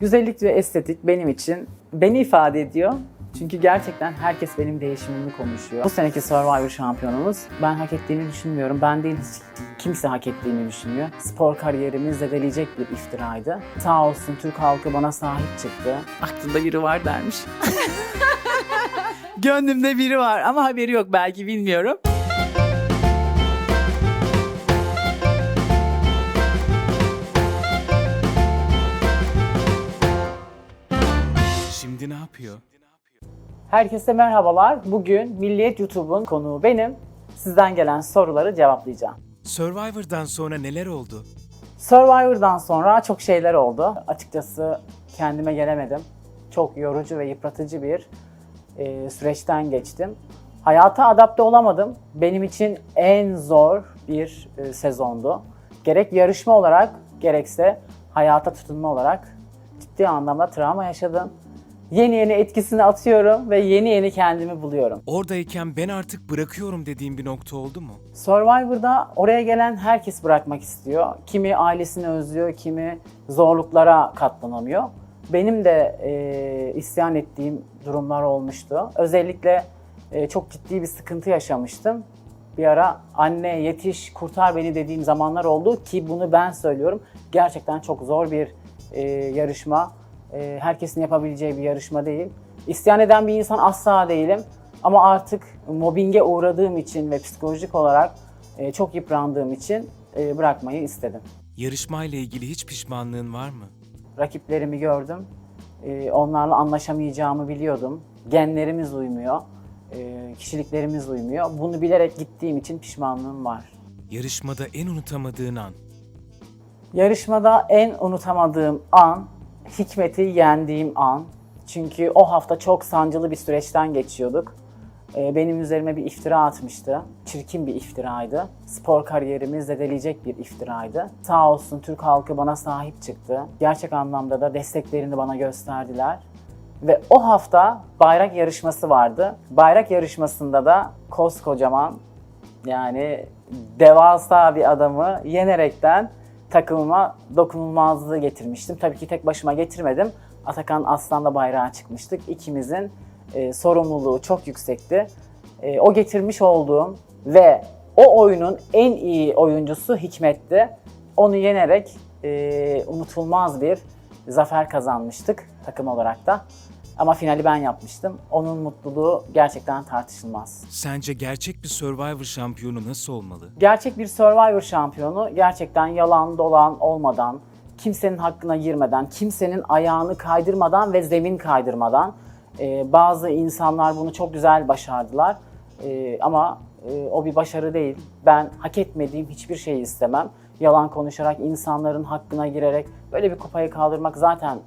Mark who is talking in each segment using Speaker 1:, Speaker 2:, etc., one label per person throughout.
Speaker 1: Güzellik ve estetik benim için beni ifade ediyor. Çünkü gerçekten herkes benim değişimimi konuşuyor. Bu seneki Survivor şampiyonumuz ben hak ettiğini düşünmüyorum. Ben değil hiç kimse hak ettiğini düşünmüyor. Spor kariyerimi zedeleyecek bir iftiraydı. Sağ olsun Türk halkı bana sahip çıktı. Aklında biri var dermiş. Gönlümde biri var ama haberi yok belki bilmiyorum.
Speaker 2: Yapıyor?
Speaker 1: Herkese merhabalar. Bugün Milliyet YouTube'un konuğu benim. Sizden gelen soruları cevaplayacağım.
Speaker 2: Survivor'dan sonra neler oldu?
Speaker 1: Survivor'dan sonra çok şeyler oldu. Açıkçası kendime gelemedim. Çok yorucu ve yıpratıcı bir e, süreçten geçtim. Hayata adapte olamadım. Benim için en zor bir e, sezondu. Gerek yarışma olarak gerekse hayata tutunma olarak ciddi anlamda travma yaşadım. Yeni yeni etkisini atıyorum ve yeni yeni kendimi buluyorum.
Speaker 2: Oradayken ben artık bırakıyorum dediğim bir nokta oldu mu?
Speaker 1: Survivor'da oraya gelen herkes bırakmak istiyor. Kimi ailesini özlüyor, kimi zorluklara katlanamıyor. Benim de e, isyan ettiğim durumlar olmuştu. Özellikle e, çok ciddi bir sıkıntı yaşamıştım. Bir ara anne yetiş kurtar beni dediğim zamanlar oldu ki bunu ben söylüyorum. Gerçekten çok zor bir e, yarışma. E, herkesin yapabileceği bir yarışma değil. İsyan eden bir insan asla değilim. Ama artık mobbinge uğradığım için ve psikolojik olarak e, çok yıprandığım için e, bırakmayı istedim.
Speaker 2: Yarışmayla ilgili hiç pişmanlığın var mı?
Speaker 1: Rakiplerimi gördüm. E, onlarla anlaşamayacağımı biliyordum. Genlerimiz uymuyor. e, kişiliklerimiz uymuyor. Bunu bilerek gittiğim için pişmanlığım var.
Speaker 2: Yarışmada en unutamadığın an.
Speaker 1: Yarışmada en unutamadığım an, Hikmet'i yendiğim an. Çünkü o hafta çok sancılı bir süreçten geçiyorduk. Ee, Benim üzerime bir iftira atmıştı. Çirkin bir iftiraydı. Spor kariyerimi zedeleyecek bir iftiraydı. Sağ olsun Türk halkı bana sahip çıktı. Gerçek anlamda da desteklerini bana gösterdiler. Ve o hafta bayrak yarışması vardı. Bayrak yarışmasında da koskocaman yani devasa bir adamı yenerekten takımıma dokunulmazlığı getirmiştim. Tabii ki tek başıma getirmedim. Atakan Aslan'la bayrağa çıkmıştık. İkimizin e, sorumluluğu çok yüksekti. E, o getirmiş olduğum ve o oyunun en iyi oyuncusu Hikmet'ti. Onu yenerek e, unutulmaz bir zafer kazanmıştık takım olarak da. Ama finali ben yapmıştım. Onun mutluluğu gerçekten tartışılmaz.
Speaker 2: Sence gerçek bir Survivor şampiyonu nasıl olmalı?
Speaker 1: Gerçek bir Survivor şampiyonu gerçekten yalan dolan olmadan, kimsenin hakkına girmeden, kimsenin ayağını kaydırmadan ve zemin kaydırmadan. Ee, bazı insanlar bunu çok güzel başardılar. Ee, ama e, o bir başarı değil. Ben hak etmediğim hiçbir şeyi istemem. Yalan konuşarak, insanların hakkına girerek böyle bir kupayı kaldırmak zaten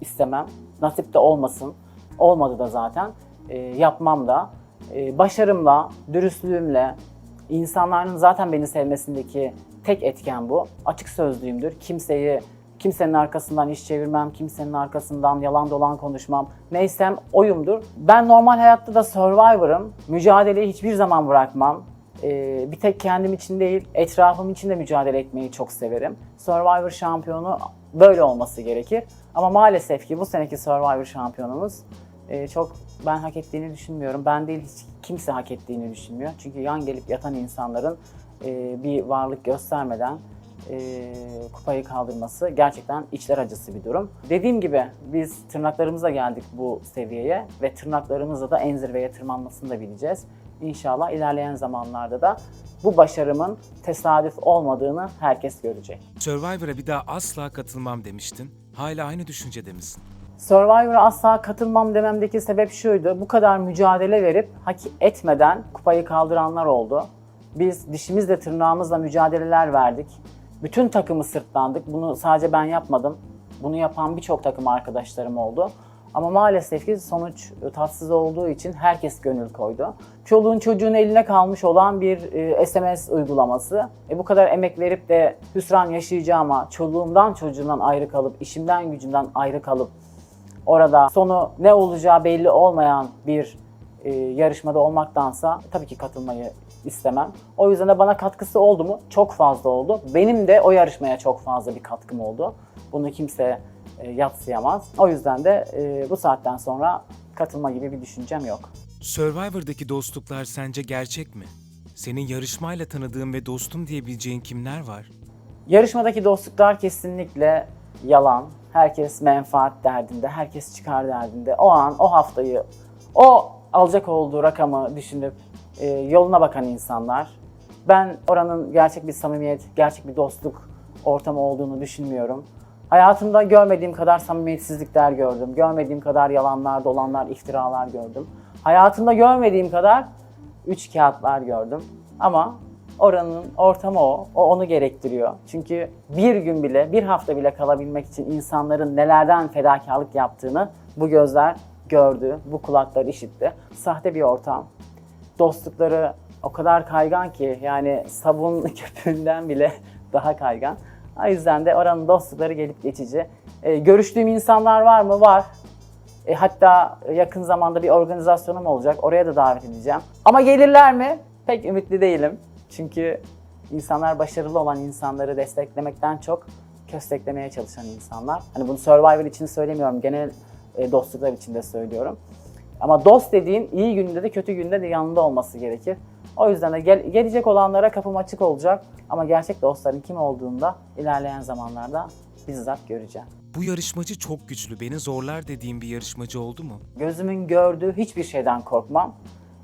Speaker 1: istemem. Nasip de olmasın. Olmadı da zaten. Ee, yapmam da. Ee, başarımla, dürüstlüğümle, insanların zaten beni sevmesindeki tek etken bu. Açık sözlüyümdür. Kimseyi kimsenin arkasından iş çevirmem, kimsenin arkasından yalan dolan konuşmam. Neysem oyumdur. Ben normal hayatta da Survivor'ım. Mücadeleyi hiçbir zaman bırakmam. Ee, bir tek kendim için değil, etrafım için de mücadele etmeyi çok severim. Survivor şampiyonu böyle olması gerekir. Ama maalesef ki bu seneki Survivor şampiyonumuz e, çok ben hak ettiğini düşünmüyorum. Ben değil hiç kimse hak ettiğini düşünmüyor. Çünkü yan gelip yatan insanların e, bir varlık göstermeden e, kupayı kaldırması gerçekten içler acısı bir durum. Dediğim gibi biz tırnaklarımızla geldik bu seviyeye ve tırnaklarımızla da en zirveye tırmanmasını da bileceğiz. İnşallah ilerleyen zamanlarda da bu başarımın tesadüf olmadığını herkes görecek.
Speaker 2: Survivor'a bir daha asla katılmam demiştin. Hala aynı düşüncede misin?
Speaker 1: Survivor'a asla katılmam dememdeki sebep şuydu. Bu kadar mücadele verip hak etmeden kupayı kaldıranlar oldu. Biz dişimizle tırnağımızla mücadeleler verdik. Bütün takımı sırtlandık. Bunu sadece ben yapmadım. Bunu yapan birçok takım arkadaşlarım oldu. Ama maalesef ki sonuç tatsız olduğu için herkes gönül koydu. Çoluğun çocuğun eline kalmış olan bir e, SMS uygulaması. E, bu kadar emek verip de hüsran yaşayacağıma, çoluğumdan çocuğumdan ayrı kalıp, işimden gücümden ayrı kalıp orada sonu ne olacağı belli olmayan bir e, yarışmada olmaktansa tabii ki katılmayı istemem. O yüzden de bana katkısı oldu mu? Çok fazla oldu. Benim de o yarışmaya çok fazla bir katkım oldu. Bunu kimse e, yatsıyamaz. O yüzden de e, bu saatten sonra katılma gibi bir düşüncem yok.
Speaker 2: Survivor'daki dostluklar sence gerçek mi? Senin yarışmayla tanıdığın ve dostum diyebileceğin kimler var?
Speaker 1: Yarışmadaki dostluklar kesinlikle yalan. Herkes menfaat derdinde, herkes çıkar derdinde. O an, o haftayı, o alacak olduğu rakamı düşünüp e, yoluna bakan insanlar. Ben oranın gerçek bir samimiyet, gerçek bir dostluk ortamı olduğunu düşünmüyorum. Hayatımda görmediğim kadar samimiyetsizlikler gördüm. Görmediğim kadar yalanlar, dolanlar, iftiralar gördüm. Hayatımda görmediğim kadar üç kağıtlar gördüm. Ama oranın ortamı o. O onu gerektiriyor. Çünkü bir gün bile, bir hafta bile kalabilmek için insanların nelerden fedakarlık yaptığını bu gözler gördü, bu kulaklar işitti. Sahte bir ortam. Dostlukları o kadar kaygan ki yani sabun köpüğünden bile daha kaygan. O yüzden de oranın dostlukları gelip geçici. Ee, görüştüğüm insanlar var mı? Var. E, hatta yakın zamanda bir organizasyonum olacak. Oraya da davet edeceğim. Ama gelirler mi? Pek ümitli değilim. Çünkü insanlar başarılı olan insanları desteklemekten çok kösteklemeye çalışan insanlar. Hani bunu Survivor için söylemiyorum. Genel e, dostluklar için de söylüyorum. Ama dost dediğin iyi günde de kötü günde de yanında olması gerekir. O yüzden de gel- gelecek olanlara kapım açık olacak. Ama gerçek dostların kim olduğunda ilerleyen zamanlarda bizzat göreceğim.
Speaker 2: Bu yarışmacı çok güçlü, beni zorlar dediğin bir yarışmacı oldu mu?
Speaker 1: Gözümün gördüğü hiçbir şeyden korkmam.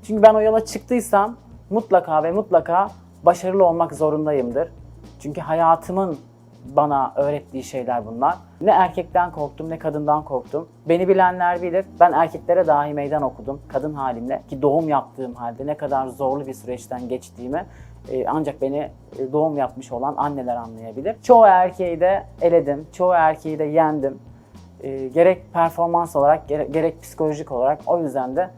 Speaker 1: Çünkü ben o yola çıktıysam mutlaka ve mutlaka başarılı olmak zorundayımdır. Çünkü hayatımın bana öğrettiği şeyler bunlar. Ne erkekten korktum ne kadından korktum. Beni bilenler bilir. Ben erkeklere dahi meydan okudum kadın halimle. Ki doğum yaptığım halde ne kadar zorlu bir süreçten geçtiğimi e, ancak beni e, doğum yapmış olan anneler anlayabilir. Çoğu erkeği de eledim. Çoğu erkeği de yendim. E, gerek performans olarak gere- gerek psikolojik olarak o yüzden de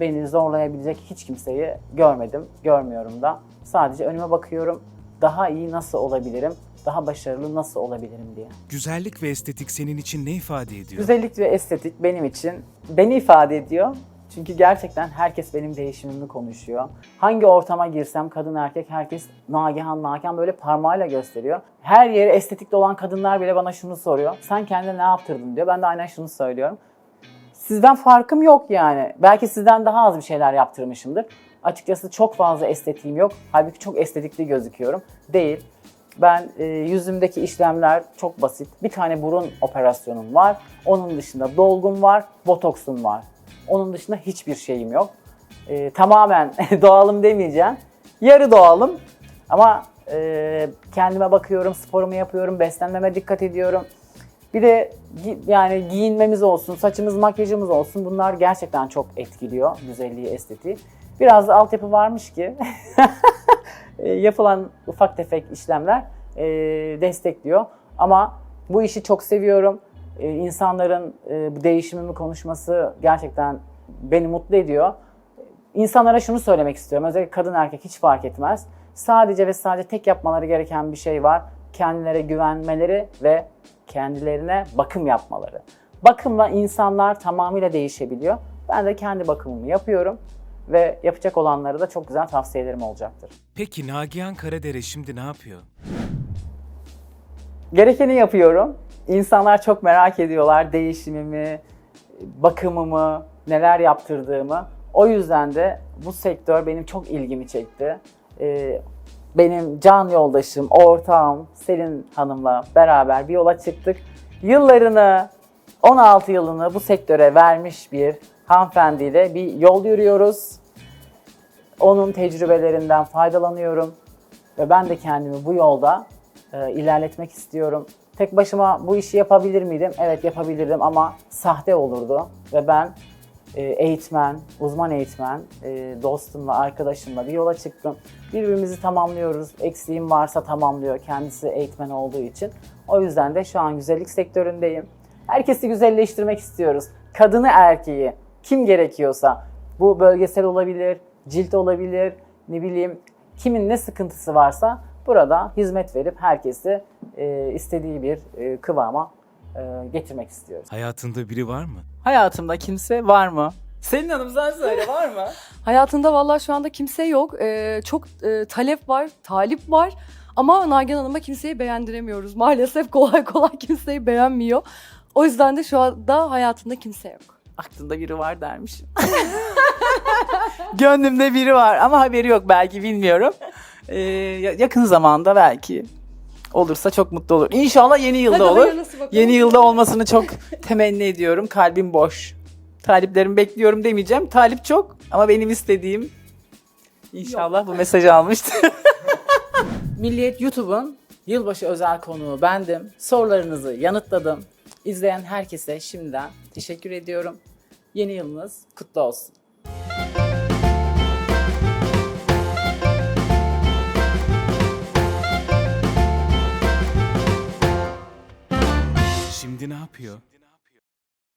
Speaker 1: beni zorlayabilecek hiç kimseyi görmedim, görmüyorum da. Sadece önüme bakıyorum. Daha iyi nasıl olabilirim? Daha başarılı nasıl olabilirim diye.
Speaker 2: Güzellik ve estetik senin için ne ifade ediyor?
Speaker 1: Güzellik ve estetik benim için beni ifade ediyor. Çünkü gerçekten herkes benim değişimimi konuşuyor. Hangi ortama girsem kadın erkek herkes Nagihan Nagihan böyle parmağıyla gösteriyor. Her yere estetikli olan kadınlar bile bana şunu soruyor. Sen kendine ne yaptırdın diyor. Ben de aynen şunu söylüyorum. Sizden farkım yok yani. Belki sizden daha az bir şeyler yaptırmışımdır. Açıkçası çok fazla estetiğim yok. Halbuki çok estetikli gözüküyorum. Değil. Ben e, yüzümdeki işlemler çok basit. Bir tane burun operasyonum var. Onun dışında dolgum var, botoksum var. Onun dışında hiçbir şeyim yok. E, tamamen doğalım demeyeceğim. Yarı doğalım. Ama e, kendime bakıyorum, sporumu yapıyorum, beslenmeme dikkat ediyorum. Bir de yani giyinmemiz olsun, saçımız, makyajımız olsun bunlar gerçekten çok etkiliyor güzelliği, estetiği. Biraz da altyapı varmış ki e, yapılan ufak tefek işlemler e, destekliyor. Ama bu işi çok seviyorum. E, insanların e, bu değişimimi konuşması gerçekten beni mutlu ediyor. İnsanlara şunu söylemek istiyorum. Özellikle kadın erkek hiç fark etmez. Sadece ve sadece tek yapmaları gereken bir şey var. Kendilerine güvenmeleri ve kendilerine bakım yapmaları. Bakımla insanlar tamamıyla değişebiliyor. Ben de kendi bakımımı yapıyorum ve yapacak olanlara da çok güzel tavsiyelerim olacaktır.
Speaker 2: Peki Nagihan Karadere şimdi ne yapıyor?
Speaker 1: Gerekeni yapıyorum. İnsanlar çok merak ediyorlar değişimimi, bakımımı, neler yaptırdığımı. O yüzden de bu sektör benim çok ilgimi çekti. Ee, benim can yoldaşım, ortağım Selin Hanım'la beraber bir yola çıktık. Yıllarını, 16 yılını bu sektöre vermiş bir hanımefendiyle bir yol yürüyoruz. Onun tecrübelerinden faydalanıyorum ve ben de kendimi bu yolda e, ilerletmek istiyorum. Tek başıma bu işi yapabilir miydim? Evet yapabilirdim ama sahte olurdu ve ben e, eğitmen, uzman eğitmen, e, dostumla, arkadaşımla bir yola çıktım. Birbirimizi tamamlıyoruz. Eksiğim varsa tamamlıyor kendisi eğitmen olduğu için. O yüzden de şu an güzellik sektöründeyim. Herkesi güzelleştirmek istiyoruz. Kadını erkeği kim gerekiyorsa bu bölgesel olabilir, cilt olabilir, ne bileyim kimin ne sıkıntısı varsa burada hizmet verip herkesi e, istediği bir e, kıvama e, getirmek istiyoruz.
Speaker 2: Hayatında biri var mı?
Speaker 1: Hayatımda kimse var mı? Selin Hanım sen söyle var mı?
Speaker 3: Hayatında vallahi şu anda kimse yok. Ee, çok e, talep var, talip var. Ama Nagihan Hanım'a kimseyi beğendiremiyoruz. Maalesef kolay kolay kimseyi beğenmiyor. O yüzden de şu anda hayatımda kimse yok.
Speaker 1: Aklında biri var dermiş. Gönlümde biri var ama haberi yok belki bilmiyorum. Ee, ya- yakın zamanda belki olursa çok mutlu olur. İnşallah yeni yılda
Speaker 3: Hadi
Speaker 1: olur. Yeni yılda olmasını çok temenni ediyorum. Kalbim boş. Taliplerimi bekliyorum demeyeceğim. Talip çok ama benim istediğim inşallah bu mesajı almıştır. Milliyet YouTube'un yılbaşı özel konuğu bendim. Sorularınızı yanıtladım. İzleyen herkese şimdiden teşekkür ediyorum. Yeni yılınız kutlu olsun.
Speaker 2: Şimdi ne yapıyor?